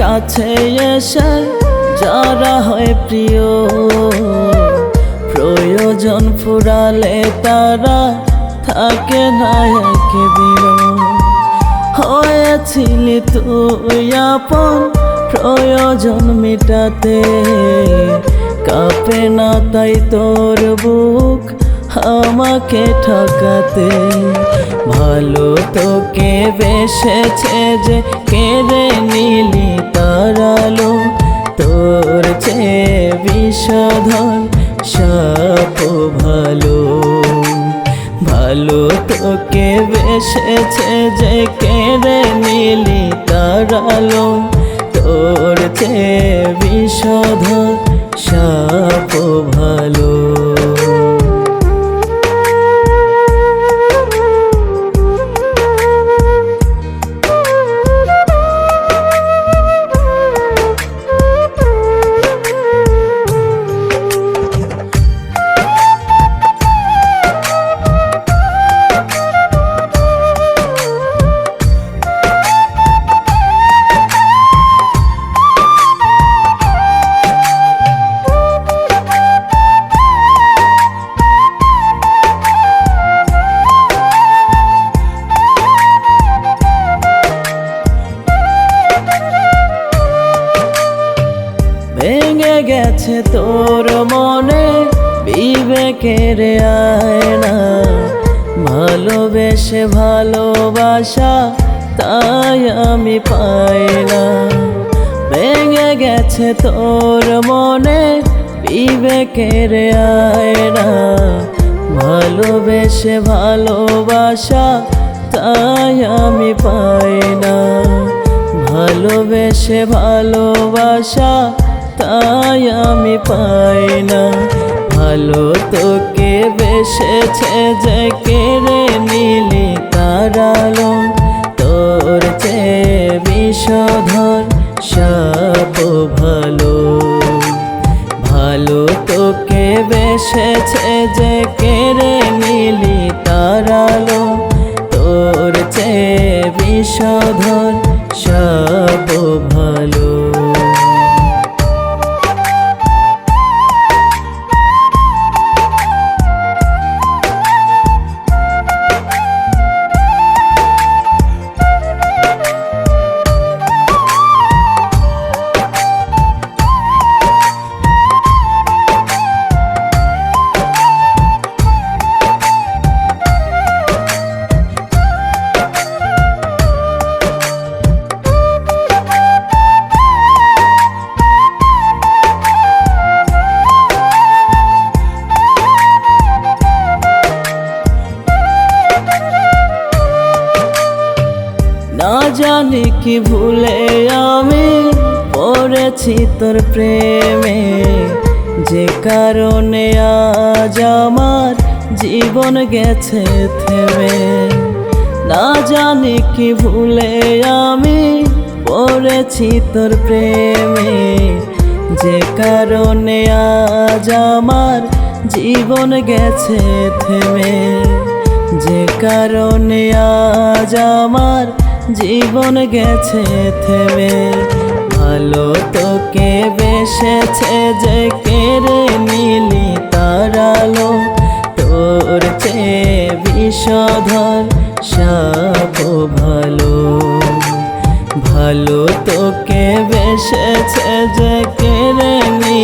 কাছে এসে যারা হয় প্রিয়, প্রয়োজন ফুরালে তারা থাকে না একে হয়েছিলি তুই আপন, প্রয়োজন মিটাতে। কাঁপে না তাই তোর বুক আমাকে ঠকাতে। ভালো তোকে বেসেছে যে নিলি বিষধর সাপ ভালো। ভালো তোকে বেসেছে যে কেড়ে নিলি তারালো তোর চেয়ে বিষধর গেছে তোর মনে বিবেকের আয়না। ভালোবেসে ভালোবাসা তাই আমি পাই না। ভেঙে গেছে তোর মনে বিবেকের আয়না। ভালোবেসে ভালোবাসা তাই আমি পাই না। ভালোবেসে ভালোবাসা তাই আমি পাই না। ভালো তোকে বেসেছে যে কেড়ে নিলি তারালো তোর চেয়ে বিষধর সাপ ভালো। ভালো তোকে বেসেছে যে কেড়ে নিলি তারালো তোর চেয়ে বিষধর সাপ জানি কি ভুলে আমি পড়েছি তোর প্রেমে। যে কারণে আজ আমার জীবন গেছে থেমে। না জানি কি ভুলে আমি পড়েছি তোর প্রেমে। যে কারণে আজ আমার জীবন গেছে থেমে। যে কারণে আজ আমার জীবন গেছে থেমে। ভালো তোকে বেসেছে যে কেড়ে নিলি তারালো তোর চেয়ে বিষধর সাপ ভালো। ভালো তোকে বেসেছে যে কেড়ে নিলি